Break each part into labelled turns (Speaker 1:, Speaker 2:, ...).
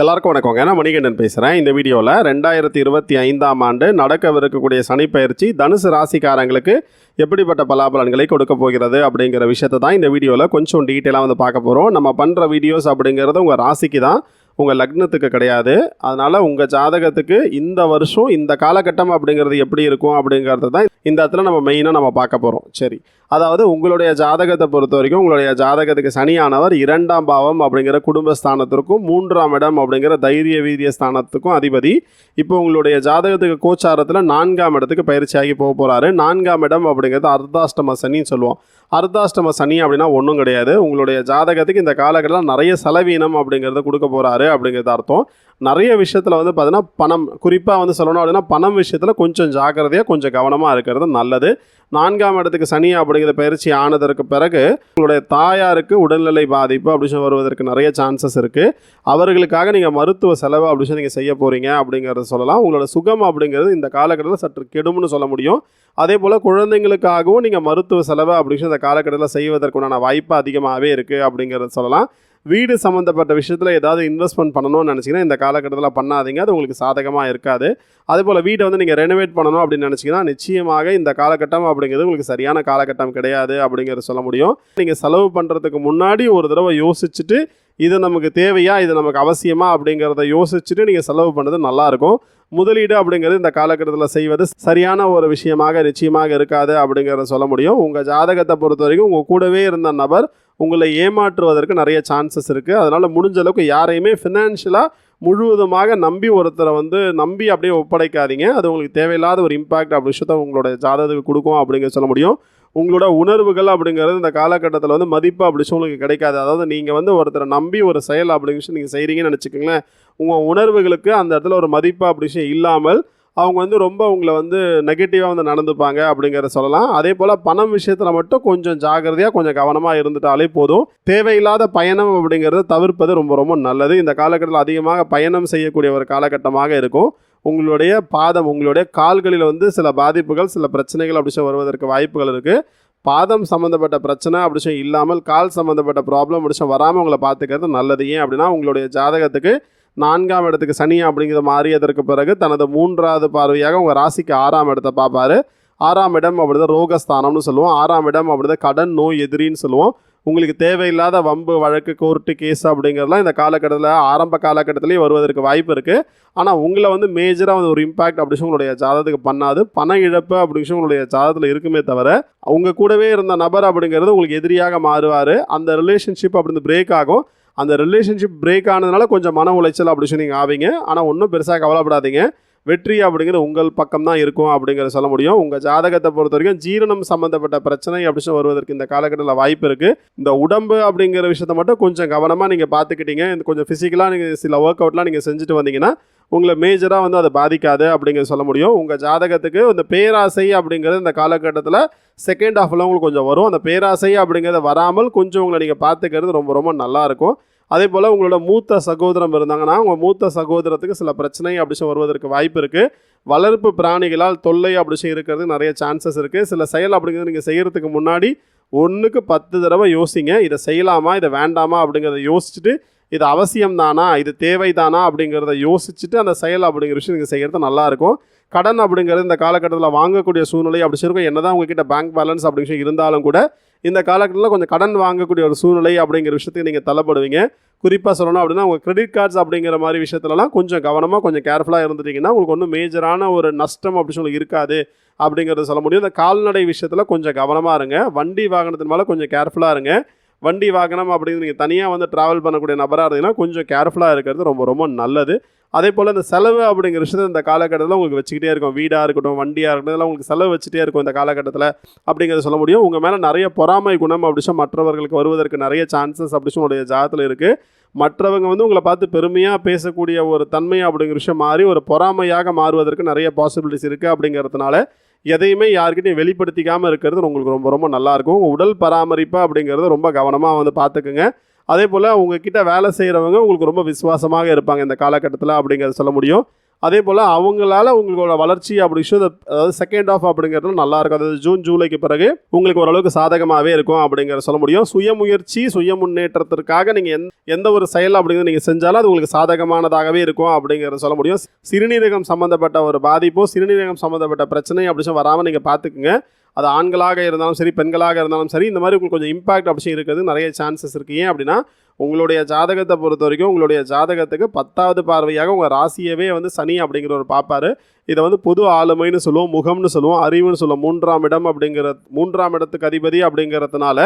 Speaker 1: எல்லாருக்கும் வணக்கங்க. நான் மணிகண்டன் பேசுகிறேன் இந்த வீடியோவில் ரெண்டாயிரத்தி இருபத்தி ஐந்தாம் ஆண்டு நடக்கவிருக்கக்கூடிய சனிப்பயிற்சி தனுசு ராசிக்காரங்களுக்கு எப்படிப்பட்ட பலாபலன்களை கொடுக்க போகிறது அப்படிங்கிற விஷயத்தை தான் இந்த வீடியோவில் கொஞ்சம் டீட்டெயிலாக வந்து பார்க்க போகிறோம் நம்ம பண்ணுற வீடியோஸ் அப்படிங்கிறது உங்கள் ராசிக்கு தான். உங்கள் லக்னத்துக்கு கிடையாது. அதனால் உங்கள் ஜாதகத்துக்கு இந்த வருஷம் இந்த காலகட்டம் அப்படிங்கிறது எப்படி இருக்கும் அப்படிங்கிறது தான் இந்த இடத்துல நம்ம மெயினாக நம்ம பார்க்க போகிறோம் சரி. அதாவது உங்களுடைய ஜாதகத்தை பொறுத்த வரைக்கும் உங்களுடைய ஜாதகத்துக்கு சனியானவர் இரண்டாம் பாவம் அப்படிங்கிற குடும்பஸ்தானத்திற்கும் மூன்றாம் இடம் அப்படிங்கிற தைரிய வீரிய ஸ்தானத்துக்கும் அதிபதி. இப்போ உங்களுடைய ஜாதகத்துக்கு கோச்சாரத்தில் நான்காம் இடத்துக்கு பயிற்சியாகி போக போகிறாரு நான்காம் இடம் அப்படிங்கிறது அர்த்தாஷ்டம சனின்னு சொல்லுவோம். அர்த்தாஷ்டம சனி அப்படின்னா ஒன்றும் கிடையாது. உங்களுடைய ஜாதகத்துக்கு இந்த காலகட்டத்தில் நிறைய செலவீனம் அப்படிங்கிறத கொடுக்க போகிறாரு அப்படிங்கிறது அர்த்தம். நிறைய விஷயத்தில் வந்து பார்த்தீங்கன்னா பணம் குறிப்பாக வந்து சொல்லணும் அப்படின்னா பணம் விஷயத்தில் கொஞ்சம் ஜாக்கிரதையாக கொஞ்சம் கவனமாக இருக்கிறது நல்லது. நான்காம் இடத்துக்கு சனி அப்படிங்கிற பயிற்சி ஆனதற்கு பிறகு உங்களுடைய தாயாருக்கு உடல்நிலை பாதிப்பு அப்படின்னு சொல்லி வருவதற்கு நிறைய சான்சஸ் இருக்குது அவர்களுக்காக நீங்கள் மருத்துவ செலவு அப்படின்னு சொல்லி நீங்கள் செய்ய போகிறீங்க அப்படிங்கிறத சொல்லலாம். உங்களோட சுகம் அப்படிங்கிறது இந்த காலகட்டத்தில் சற்று கெடும்னு சொல்ல முடியும். அதே போல் குழந்தைங்களுக்காகவும் நீங்கள் மருத்துவ செலவு அப்படின்னு சொல்லி இந்த காலகட்டத்தில் செய்வதற்குண்டான வாய்ப்பு அதிகமாகவே இருக்குது அப்படிங்கிறத சொல்லலாம். வீடு சம்மந்தப்பட்ட விஷயத்தில் ஏதாவது இன்வெஸ்ட்மெண்ட் பண்ணணும்னு நினச்சிங்கன்னா இந்த காலகட்டத்தில் பண்ணாதீங்க. அது உங்களுக்கு சாதகமாக இருக்காது. அதுபோல் வீட்டை வந்து நீங்கள் ரெனோவேட் பண்ணணும் அப்படின்னு நினச்சிங்கன்னா நிச்சயமாக இந்த காலகட்டம் அப்படிங்கிறது உங்களுக்கு சரியான காலகட்டம் கிடையாது அப்படிங்கிறத சொல்ல முடியும். நீங்கள் செலவு பண்ணுறதுக்கு முன்னாடி ஒரு தடவை யோசிச்சுட்டு இது நமக்கு தேவையா? இது நமக்கு அவசியமா? அப்படிங்கிறத யோசிச்சுட்டு நீங்கள் செலவு பண்ணுறது நல்லாயிருக்கும். முதலீடு அப்படிங்கிறது இந்த காலகட்டத்தில் செய்வது சரியான ஒரு விஷயமாக நிச்சயமாக இருக்காது அப்படிங்கிறத சொல்ல முடியும். உங்கள் ஜாதகத்தை பொறுத்த வரைக்கும் உங்கள் கூடவே இருந்த நபர் உங்களை ஏமாற்றுவதற்கு நிறைய சான்சஸ் இருக்குது அதனால் முடிஞ்ச அளவுக்கு யாரையுமே ஃபினான்ஷியலாக முழுவதுமாக நம்பி ஒருத்தரை வந்து நம்பி அப்படியே ஒப்படைக்காதீங்க. அது உங்களுக்கு தேவையில்லாத ஒரு இம்பாக்ட் அப்படி விஷயத்த உங்களோட ஜாதகத்துக்கு கொடுக்கும் அப்படிங்கிற சொல்ல முடியும். உங்களோட உணர்வுகள் அப்படிங்கிறது இந்த காலகட்டத்தில் வந்து மதிப்பு அப்படி உங்களுக்கு கிடைக்காது. அதாவது நீங்கள் வந்து ஒருத்தரை நம்பி ஒரு செயல் அப்படிங்கிற விஷயம் நீங்கள் செய்கிறீங்கன்னு நினச்சிக்கோங்களேன். உங்கள் உணர்வுகளுக்கு அந்த இடத்துல ஒரு மதிப்பு அப்படி விஷயம் இல்லாமல் அவங்க வந்து ரொம்ப உங்களை வந்து நெகட்டிவாக வந்து நடந்துப்பாங்க அப்படிங்கிறத சொல்லலாம். அதே போல் பணம் விஷயத்தில் மட்டும் கொஞ்சம் ஜாகிரதையாக கொஞ்சம் கவனமாக இருந்துட்டாலே போதும். தேவையில்லாத பயணம் அப்படிங்கிறத தவிர்ப்பது ரொம்ப ரொம்ப நல்லது. இந்த காலகட்டத்தில் அதிகமாக பயணம் செய்யக்கூடிய ஒரு காலகட்டமாக இருக்கும். உங்களுடைய பாதம் உங்களுடைய கால்களில் வந்து சில பாதிப்புகள் சில பிரச்சனைகள் அப்படி வருவதற்கு வாய்ப்புகள் இருக்குது பாதம் சம்மந்தப்பட்ட பிரச்சனை அப்படி இல்லாமல் கால் சம்மந்தப்பட்ட ப்ராப்ளம் அப்படி வராமல் உங்களை பார்த்துக்கிறது நல்லது. ஏன் அப்படின்னா உங்களுடைய ஜாதகத்துக்கு நான்காம் இடத்துக்கு சனி அப்படிங்கிறத மாறியதற்கு பிறகு தனது மூன்றாவது பார்வையாக உங்கள் ராசிக்கு ஆறாம் இடத்தை பார்ப்பாரு. ஆறாம் இடம் அப்படிதான் ரோகஸ்தானம்னு சொல்லுவோம். ஆறாம் இடம் அப்படிதான் கடன் நோய் எதிரின்னு சொல்லுவோம். உங்களுக்கு தேவையில்லாத வம்பு வழக்கு கோர்ட்டு கேஸ் அப்படிங்கிறதுலாம் இந்த காலகட்டத்தில் ஆரம்ப காலகட்டத்திலேயே வருவதற்கு வாய்ப்பு இருக்குது ஆனால் உங்களை வந்து மேஜராக வந்து ஒரு இம்பாக்ட் அப்படின்னு உங்களுடைய ஜாதகத்துக்கு பண்ணாது. பண இழப்பு அப்படின்னு உங்களுடைய ஜாதகத்தில் இருக்குமே தவிர உங்கள் கூடவே இருந்த நபர் அப்படிங்கிறது உங்களுக்கு எதிரியாக மாறுவார். அந்த ரிலேஷன்ஷிப் அப்படி பிரேக் ஆகும். அந்த ரிலேஷன்ஷிப் பிரேக் ஆனதுனால கொஞ்சம் மன உளைச்சல் அப்படின்னு நீங்கள் ஆவீங்க. ஆனால் ஒன்றும் பெருசாக கவலைப்படாதீங்க. வெற்றி அப்படிங்கிறது உங்கள் பக்கம் தான் இருக்கும் அப்படிங்கிறத சொல்ல முடியும். உங்கள் ஜாதகத்தை பொறுத்த வரைக்கும் ஜீரணம் சம்மந்தப்பட்ட பிரச்சனை அப்படின்னு வருவதற்கு இந்த காலகட்டத்தில் வாய்ப்பு இருக்குது இந்த உடம்பு அப்படிங்கிற விஷயத்த மட்டும் கொஞ்சம் கவனமாக நீங்கள் பார்த்துக்கிட்டீங்க. இந்த கொஞ்சம் ஃபிசிக்கலாக நீங்கள் சில ஒர்க் அவுட்லாம் நீங்கள் செஞ்சுட்டு வந்தீங்கன்னா உங்களை மேஜராக வந்து அதை பாதிக்காது அப்படிங்கிறத சொல்ல முடியும். உங்கள் ஜாதகத்துக்கு இந்த பேராசை அப்படிங்கிறது இந்த காலகட்டத்தில் செகண்ட் ஹாஃபில் உங்களுக்கு கொஞ்சம் வரும். அந்த பேராசை அப்படிங்கிறத வராமல் கொஞ்சம் உங்களை நீங்கள் பார்த்துக்கிறது ரொம்ப ரொம்ப நல்லாயிருக்கும் அதே போல் உங்களோட மூத்த சகோதரம் இருந்தாங்கன்னா உங்கள் மூத்த சகோதரத்துக்கு சில பிரச்சனை அப்படி வருவதற்கு வாய்ப்பு இருக்குது வளர்ப்பு பிராணிகளால் தொல்லை அப்படி சொல்லி இருக்கிறதுக்கு நிறைய சான்சஸ் இருக்குது சில செயல் அப்படிங்கிறது நீங்கள் செய்கிறதுக்கு முன்னாடி ஒன்றுக்கு பத்து தடவை யோசிங்க. இதை செய்யலாமா? இதை வேண்டாமா? அப்படிங்கிறத யோசிச்சுட்டு இது அவசியம் தானா இது தேவை தானா அப்படிங்கிறத யோசிச்சுட்டு அந்த செயல் அப்படிங்கிற விஷயம் நீங்கள் செய்கிறது நல்லாயிருக்கும் கடன் அப்படிங்கிறது இந்த காலகட்டத்தில் வாங்கக்கூடிய சூழ்நிலை அப்படி சொல்லிருக்கோம் என்ன தான் உங்ககிட்ட பேங்க் பேலன்ஸ் அப்படிங்கிற இருந்தாலும் கூட இந்த காலகட்டத்தில் கொஞ்சம் கடன் வாங்கக்கூடிய ஒரு சூழ்நிலை அப்படிங்கிற விஷயத்துக்கு நீங்கள் தள்ளப்படுவீங்க. குறிப்பாக சொல்லணும் அப்படின்னா உங்கள் கிரெடிட் கார்ட்ஸ் அப்படிங்கிற மாதிரி விஷயத்துலலாம் கொஞ்சம் கவனமாக கொஞ்சம் கேர்ஃபுல்லாக இருந்துட்டிங்கன்னா உங்களுக்கு ஒன்றும் மேஜரான ஒரு நஷ்டம் அப்படின்னு சொல்லி இருக்காது அப்படிங்கிறத சொல்ல முடியும். இந்த கால்நடை விஷயத்தில் கொஞ்சம் கவனமாக இருங்க. வண்டி வாகனத்தின் மேலே கொஞ்சம் கேர்ஃபுல்லாக இருங்க. வண்டி வாகனம் அப்படின்னு நீங்கள் தனியாக வந்து ட்ராவல் பண்ணக்கூடிய நபராக இருந்தீங்கன்னா கொஞ்சம் கேர்ஃபுல்லாக இருக்கிறது ரொம்ப ரொம்ப நல்லது. அதே போல் இந்த செலவு அப்படிங்கிற விஷயத்தை இந்த காலகட்டத்தில் உங்களுக்கு வச்சுக்கிட்டே இருக்கும். வீடாக இருக்கட்டும் வண்டியாக இருக்கட்டும் இதெல்லாம் உங்களுக்கு செலவு வச்சுட்டே இருக்கும் இந்த காலகட்டத்தில் அப்படிங்கிறத சொல்ல முடியும். உங்கள் மேலே நிறைய பொறாமை குணம் அப்படிச்சும் மற்றவர்களுக்கு வருவதற்கு நிறைய சான்சஸ் அப்படிச்சும் உங்களுடைய ஜாதத்தில் இருக்குது மற்றவங்க வந்து உங்களை பார்த்து பெருமையாக பேசக்கூடிய ஒரு தன்மை அப்படிங்கிற விஷயம் மாறி ஒரு பொறாமையாக மாறுவதற்கு நிறைய பாசிபிலிட்டிஸ் இருக்குது அப்படிங்கிறதுனால எதையுமே யாருக்கிட்டையும் வெளிப்படுத்திக்காமல் இருக்கிறது உங்களுக்கு ரொம்ப ரொம்ப நல்லாயிருக்கும். உங்கள் உடல் பராமரிப்பு அப்படிங்கிறது ரொம்ப கவனமாக வந்து பார்த்துக்குங்க. அதே போல் உங்ககிட்ட வேலை செய்கிறவங்க உங்களுக்கு ரொம்ப விசுவாசமாக இருப்பாங்க இந்த காலகட்டத்தில் அப்படிங்கிறத சொல்ல முடியும். அதே போல் அவங்களால உங்களோட வளர்ச்சி அப்படி விஷயம் அதாவது செகண்ட் ஆஃப் அப்படிங்கிறது நல்லா இருக்கும். அதாவது ஜூன் ஜூலைக்கு பிறகு உங்களுக்கு ஓரளவுக்கு சாதகமாகவே இருக்கும் அப்படிங்கிறத சொல்ல முடியும். சுயமுயற்சி சுய முன்னேற்றத்திற்காக நீங்கள் எந்த எந்த ஒரு செயல் அப்படிங்கிறது நீங்கள் செஞ்சாலும் அது உங்களுக்கு சாதகமானதாகவே இருக்கும் அப்படிங்கிறத சொல்ல முடியும். சிறுநீரகம் சம்மந்தப்பட்ட ஒரு பாதிப்போ சிறுநீரகம் சம்மந்தப்பட்ட பிரச்சனை அப்படி வராமல் நீங்கள் பார்த்துக்குங்க. அது ஆண்களாக இருந்தாலும் சரி பெண்களாக இருந்தாலும் சரி இந்த மாதிரி உங்களுக்கு கொஞ்சம் இம்பாக்ட் அப்படி இருக்கிறது நிறைய சான்சஸ் இருக்குது ஏன் அப்படின்னா உங்களுடைய ஜாதகத்தை பொறுத்த வரைக்கும் உங்களுடைய ஜாதகத்துக்கு பத்தாவது பார்வையாக உங்கள் ராசியவே வந்து சனி அப்படிங்கிற ஒரு பார்ப்பாரு. இதை வந்து பொது ஆளுமைன்னு சொல்லுவோம் முகம்னு சொல்லுவோம் அறிவுன்னு சொல்லுவோம். மூன்றாம் இடம் அப்படிங்கிற மூன்றாம் இடத்துக்கு அதிபதி அப்படிங்கிறதுனால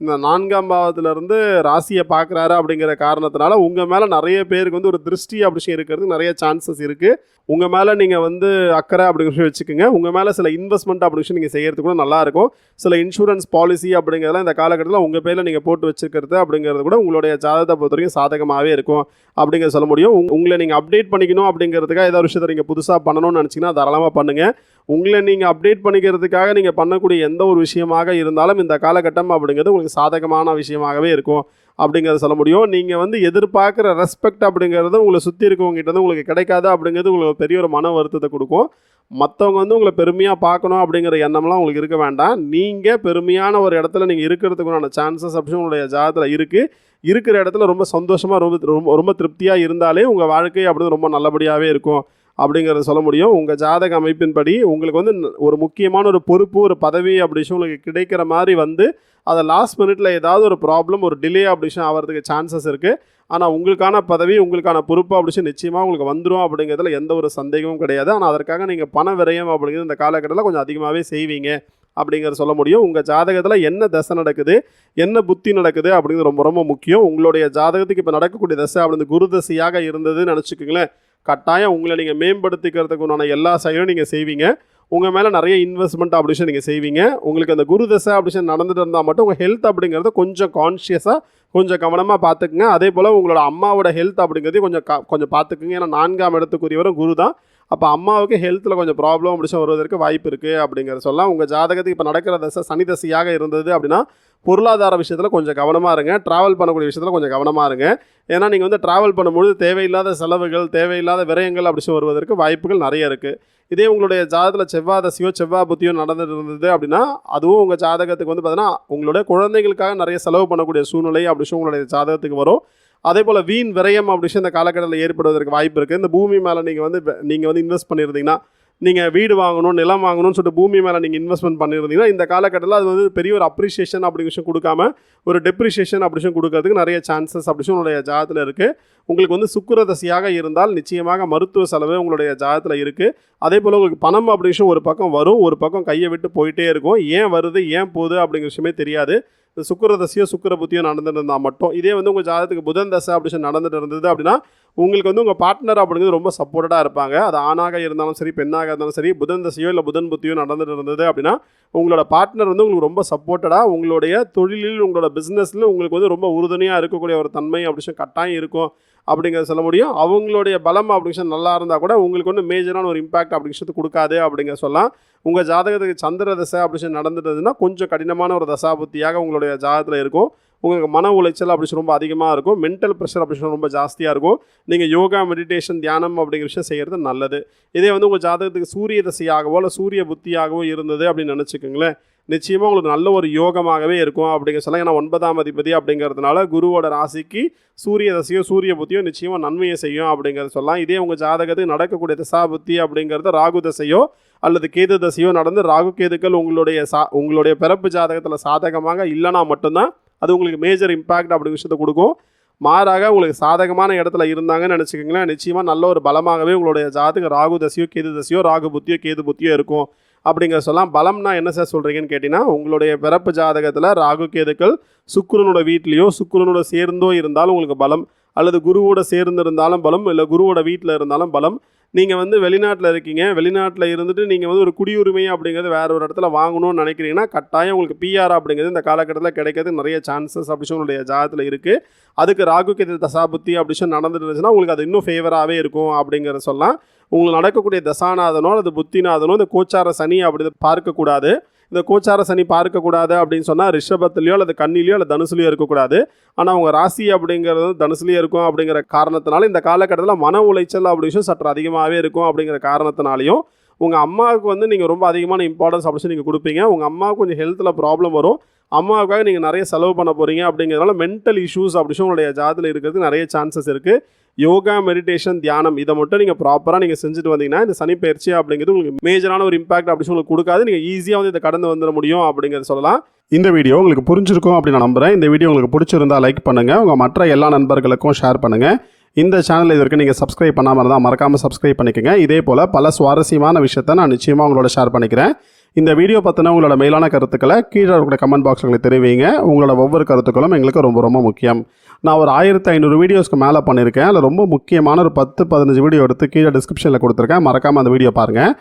Speaker 1: இந்த நான்காம் பாவத்திலேருந்து ராசியை பார்க்குறாரு அப்படிங்கிற காரணத்தினால உங்கள் மேலே நிறைய பேருக்கு வந்து ஒரு திருஷ்டி அப்படி இருக்கிறதுக்கு நிறைய சான்சஸ் இருக்குது உங்கள் மேலே நீங்கள் வந்து அக்கறை அப்படிங்கிற விஷயம் வச்சுக்கோங்க. உங்கள் மேலே சில இன்வெஸ்ட்மெண்ட் அப்படி விஷயம் நீங்கள் செய்கிறது கூட நல்லாயிருக்கும் சில இன்சூரன்ஸ் பாலிசி அப்படிங்கிறதெல்லாம் இந்த காலகட்டத்தில் உங்கள் பேரில் நீங்கள் போட்டு வச்சுருக்கிறது அப்படிங்கிறது கூட உங்களுடைய ஜாதகத்தை பொறுத்த வரைக்கும் சாதகமாகவே இருக்கும் அப்படிங்கிறத சொல்ல முடியும். உங்- உங்களை நீங்கள் அப்டேட் பண்ணிக்கணும் அப்படிங்கிறதுக்காக ஏதாவது விஷயத்தை நீங்கள் புதுசாக பண்ணணும்னு நினச்சிங்கன்னா தாராளமாக பண்ணுங்கள் உங்களை நீங்கள் அப்டேட் பண்ணிக்கிறதுக்காக நீங்கள் பண்ணக்கூடிய எந்த ஒரு விஷயமாக இருந்தாலும் இந்த காலகட்டம் அப்படிங்கிறது உங்களுக்கு சாதகமான விஷயமாகவே இருக்கும் அப்படிங்கிறத சொல்ல முடியும். நீங்கள் வந்து எதிர்பார்க்குற ரெஸ்பெக்ட் அப்படிங்கிறது உங்களை சுற்றி இருக்கவங்ககிட்ட இருந்து உங்களுக்கு கிடைக்காது அப்படிங்கிறது உங்களுக்கு பெரிய ஒரு மன வருத்தத்தை கொடுக்கும். மற்றவங்க வந்து உங்களை பெருமையாக பார்க்கணும் அப்படிங்கிற எண்ணம்லாம் உங்களுக்கு இருக்க வேண்டாம். நீங்கள் பெருமையான ஒரு இடத்துல நீங்கள் இருக்கிறதுக்குண்டான சான்சஸ் அப்படின்னு உங்களுடைய ஜாதத்தில் இருக்குது இருக்கிற இடத்துல ரொம்ப சந்தோஷமாக ரொம்ப ரொம்ப ரொம்ப திருப்தியாக இருந்தாலே உங்கள் வாழ்க்கை அப்படின்னு ரொம்ப நல்லபடியாகவே இருக்கும். அப்படிங்கிறத சொல்ல முடியும். உங்கள் ஜாதக அமைப்பின்படி உங்களுக்கு வந்து ஒரு முக்கியமான ஒரு பொறுப்பு ஒரு பதவி அப்படி விஷயம் உங்களுக்கு கிடைக்கிற மாதிரி வந்து அதை லாஸ்ட் மினிட்ல ஏதாவது ஒரு ப்ராப்ளம் ஒரு டிலே அப்படி விஷயம் ஆகிறதுக்கு சான்சஸ் இருக்குது ஆனால் உங்களுக்கான பதவி உங்களுக்கான பொறுப்பு அப்படி நிச்சயமாக உங்களுக்கு வந்துடும் அப்படிங்கிறதுல எந்த ஒரு சந்தேகமும் கிடையாது. ஆனால் அதற்காக நீங்கள் பண விரயம் அப்படிங்கிறது இந்த காலகட்டத்தில் கொஞ்சம் அதிகமாகவே செய்வீங்க அப்படிங்கிறத சொல்ல முடியும். உங்கள் ஜாதகத்தில் என்ன தசை நடக்குது என்ன புத்தி நடக்குது அப்படிங்கிறது ரொம்ப ரொம்ப முக்கியம். உங்களுடைய ஜாதகத்துக்கு இப்போ நடக்கக்கூடிய தசை அப்படி குரு தசையாக இருந்ததுன்னு நினச்சிக்கோங்களேன். கட்டாயம் உங்களை நீங்கள் மேம்படுத்திக்கிறதுக்கு உண்டான எல்லா செயலும் நீங்கள் செய்வீங்க. உங்கள் மேலே நிறைய இன்வெஸ்ட்மெண்ட் அப்படிஷன் நீங்கள் செய்வீங்க. உங்களுக்கு அந்த குரு தசை அப்படிஷன் நடந்துட்டு இருந்தால் மட்டும் உங்கள் ஹெல்த் அப்படிங்கிறத கொஞ்சம் கான்ஷியஸாக கொஞ்சம் கவனமாக பார்த்துக்குங்க. அதே போல் உங்களோட அம்மாவோட ஹெல்த் அப்படிங்கிறதையும் கொஞ்சம் கொஞ்சம் பார்த்துக்குங்க. ஏன்னா நான்காம் இடத்துக்குரியவரும் குரு தான். அப்போ அம்மாவுக்கு ஹெல்த்தில் கொஞ்சம் ப்ராப்ளம் அப்படி வருவதற்கு வாய்ப்பு இருக்குது அப்படிங்கிற சொல்லலாம். உங்கள் ஜாதகத்துக்கு இப்போ நடக்கிற தசை சனி தசையாக இருந்தது அப்படின்னா பொருளாதார விஷயத்தில் கொஞ்சம் கவனமாக இருங்க. ட்ராவல் பண்ணக்கூடிய விஷயத்தில் கொஞ்சம் கவனமாக இருங்க. ஏன்னா நீங்கள் வந்து ட்ராவல் பண்ணும்பொழுது தேவையில்லாத செலவுகள் தேவையில்லாத விரயங்கள் அப்படி வருவதற்கு வாய்ப்புகள் நிறைய இருக்குது இதே உங்களுடைய ஜாதகத்தில் செவ்வாய் தசையோ செவ்வாய் புத்தியோ நடந்துட்டு இருந்தது அப்படின்னா அதுவும் உங்கள் ஜாதகத்துக்கு வந்து பார்த்தீங்கன்னா உங்களுடைய குழந்தைகளுக்காக நிறைய செலவு பண்ணக்கூடிய சூழ்நிலை அப்படின்னு சொல்லி உங்களுடைய ஜாதகத்துக்கு வரும். அதே போல் வீண் விரயம் அப்படி விஷயம் இந்த காலகட்டத்தில் ஏற்படுவதற்கு வாய்ப்பு இருக்குது இந்த பூமி மேலே நீங்கள் வந்து நீங்கள் வந்து இன்வெஸ்ட் பண்ணியிருந்தீங்கன்னா நீங்கள் வீடு வாங்கணும் நிலம் வாங்கணும்னு சொல்லிட்டு பூமி மேலே நீங்கள் இன்வெஸ்ட்மெண்ட் பண்ணியிருந்தீங்கன்னா இந்த காலகட்டத்தில் அது வந்து பெரிய ஒரு அப்ரிஷியேஷன் அப்படி விஷயம் கொடுக்காம ஒரு டெப்ரிஷியேஷன் அப்படி விஷயம் கொடுக்கறதுக்கு நிறைய சான்சஸ் அப்படி விஷயம் உங்களுடைய ஜாதத்தில் இருக்குது உங்களுக்கு வந்து சுக்கரதசியாக இருந்தால் நிச்சயமாக மருத்துவ செலவு உங்களுடைய ஜாதத்தில் இருக்குது அதே போல் உங்களுக்கு பணம் அப்படி விஷயம் ஒரு பக்கம் வரும் ஒரு பக்கம் கையை விட்டு போயிட்டே இருக்கும். ஏன் வருது ஏன் போகுது அப்படிங்கிற விஷயமே தெரியாது. இந்த சுக்கிர தசையோ புத்தியோ நடந்துட்டு இருந்தால் மட்டும். இதே வந்து உங்கள் ஜாதகத்துக்கு புதன் தசை அப்படி சொல்லி நடந்துட்டு இருந்தது அப்படின்னா உங்களுக்கு வந்து உங்கள் பார்ட்னர் அப்படிங்கிறது ரொம்ப சப்போர்ட்டடாக இருப்பாங்க. அது ஆணாக இருந்தாலும் சரி பெண்ணாக இருந்தாலும் சரி புதன் தசையோ இல்லை புதன் புத்தியோ நடந்துட்டு இருந்தது அப்படின்னா உங்களோட பார்ட்னர் வந்து உங்களுக்கு ரொம்ப சப்போர்ட்டடாக உங்களுடைய தொழிலில் உங்களோட பிஸ்னஸில் உங்களுக்கு வந்து ரொம்ப உறுதுணையாக இருக்கக்கூடிய ஒரு தன்மை அப்படி கட்டாயம் இருக்கும் அப்படிங்கிறத சொல்ல முடியும். அவங்களுடைய பலம் அப்படி நல்லா இருந்தால் கூட உங்களுக்கு வந்து மேஜரான ஒரு இம்பாக்ட் அப்படிங்கிறது கொடுக்காது அப்படிங்கிற சொல்லலாம். உங்கள் ஜாதகத்துக்கு சந்திர தசை அப்படின்னு சொல்லி நடந்துட்டதுன்னா கொஞ்சம் கடினமான ஒரு தசாபுத்தியாக உங்களுடைய ஜாதகத்தில் இருக்கும். உங்களுக்கு மன உளைச்சல் அப்படி ரொம்ப அதிகமாக இருக்கும். மென்டல் ப்ரெஷர் அப்படி ரொம்ப ஜாஸ்தியாக இருக்கும். நீங்கள் யோகா மெடிடேஷன் தியானம் அப்படிங்கிற விஷயம் செய்கிறது நல்லது. இதே வந்து உங்கள் ஜாதகத்துக்கு சூரிய தசையாகவோ இல்லை சூரிய புத்தியாகவோ இருந்தது அப்படின்னு நினச்சிக்கோங்களேன். நிச்சயமாக உங்களுக்கு நல்ல ஒரு யோகமாகவே இருக்கும் அப்படிங்கிற சொல்ல ஏன்னா ஒன்பதாம் அதிபதி அப்படிங்கிறதுனால குருவோட ராசிக்கு சூரிய தசையோ சூரிய புத்தியோ நிச்சயமாக நன்மையை செய்யும் அப்படிங்கிறத சொல்லலாம். இதே உங்கள் ஜாதகத்துக்கு நடக்கக்கூடிய தசா புத்தி அப்படிங்கிறது ராகு தசையோ அல்லது கேது தசையோ நடந்து ராகு கேதுக்கள் உங்களுடைய சா உங்களுடைய பிறப்பு ஜாதகத்தில் சாதகமாக இல்லைனா மட்டும்தான் அது உங்களுக்கு மேஜர் இம்பாக்ட் அப்படிங்கிற விஷயத்தை கொடுக்கும். மாறாக உங்களுக்கு சாதகமான இடத்துல இருந்தாங்கன்னு நினச்சிக்கோங்களேன். நிச்சயமாக நல்ல ஒரு பலமாகவே உங்களுடைய ஜாதகம் ராகு தசையோ கேது தசையோ ராகு புத்தியோ கேது புத்தியோ இருக்கும். அப்படிங்கிற சொல்லலாம். பலம்னா என்ன சார் சொல்கிறீங்கன்னு கேட்டிங்கன்னா உங்களுடைய பிறப்பு ஜாதகத்தில் ராகு கேதுக்கள் சுக்கிரனோட வீட்லேயோ சுக்கிரனோட சேர்ந்தோ இருந்தாலும் உங்களுக்கு பலம் அல்லது குருவோட சேர்ந்து இருந்தாலும் பலம் இல்லை குருவோட வீட்டில் இருந்தாலும் பலம் நீங்கள் வந்து வெளிநாட்டில் இருக்கீங்க வெளிநாட்டில் இருந்துட்டு நீங்கள் வந்து ஒரு குடியுரிமை அப்படிங்கிறது வேறு ஒரு இடத்துல வாங்கணும்னு நினைக்கிறீங்கன்னா கட்டாயம் உங்களுக்கு பிஆர் அப்படிங்கிறது இந்த காலகட்டத்தில் கிடைக்கிறது நிறைய சான்சஸ் அப்படி சொல்லி உங்களுடைய ஜாதத்தில் இருக்குது அதுக்கு ராகு கேது தசாபுத்தி அப்படி சொல்லி நடந்துட்டு இருந்துச்சுன்னா உங்களுக்கு அது இன்னும் ஃபேவராகவே இருக்கும் அப்படிங்கிறத சொல்லலாம். உங்களுக்கு நடக்கக்கூடிய தசாநாதனோ அல்லது புத்திநாதனோ இந்த கோச்சார சனி அப்படி பார்க்கக்கூடாது. இந்த கோச்சார சனி பார்க்கக்கூடாது அப்படின்னு சொன்னால் ரிஷபத்துலையோ அல்லது கண்ணிலையோ அல்லது தனுசுலையோ இருக்கக்கூடாது. ஆனால் உங்கள் ராசி அப்படிங்கிறது தனுசுலேயே இருக்கும் அப்படிங்கிற காரணத்தினால இந்த காலகட்டத்தில் மன உளைச்சல் அப்படி விஷயம் சற்று அதிகமாகவே இருக்கும் அப்படிங்கிற காரணத்தினாலையும் உங்கள் அம்மாவுக்கு வந்து நீங்கள் ரொம்ப அதிகமான இம்பார்ட்டன்ஸ் அப்படி சொல்லி நீங்கள் கொடுப்பீங்க. உங்கள் அம்மாவுக்கு கொஞ்சம் ஹெல்த்தில் ப்ராப்ளம் வரும். அம்மாவுக்காக நீங்கள் நிறைய செலவு பண்ண போகிறீங்க அப்படிங்கிறதுனால மென்டல் இஷ்யூஸ் அப்படி உங்களுடைய ஜாதத்தில் இருக்கிறதுக்கு நிறைய சான்சஸ் இருக்குது யோகா மெடிடேஷன் தியானம் இதை மட்டும் நீங்கள் ப்ராப்பராக நீங்கள் செஞ்சுட்டு வந்தீங்கன்னா இந்த சனி பயிற்சி அப்படிங்கிறது உங்களுக்கு மேஜரான ஒரு இம்பாக்ட் அப்படி சொல்லி உங்களுக்கு கொடுக்காது. நீங்கள் ஈஸியாக வந்து இதை கடந்து வந்துட முடியும் அப்படிங்கிறத சொல்லலாம். இந்த வீடியோ உங்களுக்கு புரிஞ்சிருக்கும் அப்படின்னு நான் நம்புகிறேன் இந்த வீடியோ உங்களுக்கு பிடிச்சிருந்தா லைக் பண்ணுங்கள் உங்கள் மற்ற எல்லா நண்பர்களுக்கும் ஷேர் பண்ணுங்கள் இந்த சேனல் இது வரைக்கும் நீங்கள் சப்ஸ்கிரைப் பண்ணாமல் இருந்தால் மறக்காமல் சப்ஸ்கிரைப் பண்ணிக்கோங்க. இதே போல் பல சுவாரஸ்யமான விஷயத்தை நான் நிச்சயமாக உங்களோட ஷேர் பண்ணிக்கிறேன். இந்த வீடியோ பற்றின உங்களோட மேலான கருத்துக்களை கீழே இருக்கிற கமெண்ட் பாக்ஸில் தெரிவிங்க. உங்களோட ஒவ்வொரு கருத்துக்களும் எங்களுக்கு ரொம்ப ரொம்ப முக்கியம். நான் ஒரு ஆயிரத்தி ஐநூறு வீடியோஸ்க்கு மேலே பண்ணியிருக்கேன். அதில் ரொம்ப முக்கியமான ஒரு பத்து பதினஞ்சு வீடியோ எடுத்து கீழே டிஸ்கிரிப்ஷனில் கொடுத்துருக்கேன். மறக்காமல் அந்த வீடியோ பாருங்கள்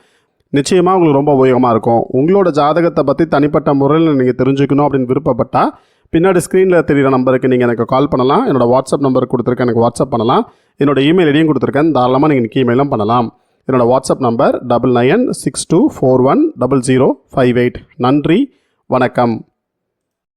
Speaker 1: நிச்சயமாக உங்களுக்கு ரொம்ப உபயோகமாக இருக்கும். உங்களோட ஜாதகத்தை பற்றி தனிப்பட்ட முறையில் நீங்கள் தெரிஞ்சுக்கணும் அப்படின்னு விருப்பப்பட்டால் பின்னாடி ஸ்க்ரீனில் தெரிகிற நம்பருக்கு நீங்கள் எனக்கு கால் பண்ணலாம். என்னோடய வாட்ஸ்அப் நம்பர் கொடுத்துருக்கேன். எனக்கு வாட்ஸ்அப் பண்ணலாம். என்னோடய இமெயில் ஐடியும் கொடுத்துருக்கேன். தாராளமாக நீங்கள் எனக்கு இமெயிலும் பண்ணலாம். என்னோடய WhatsApp number double nine six two four one double zero five eight நன்றி. வணக்கம்.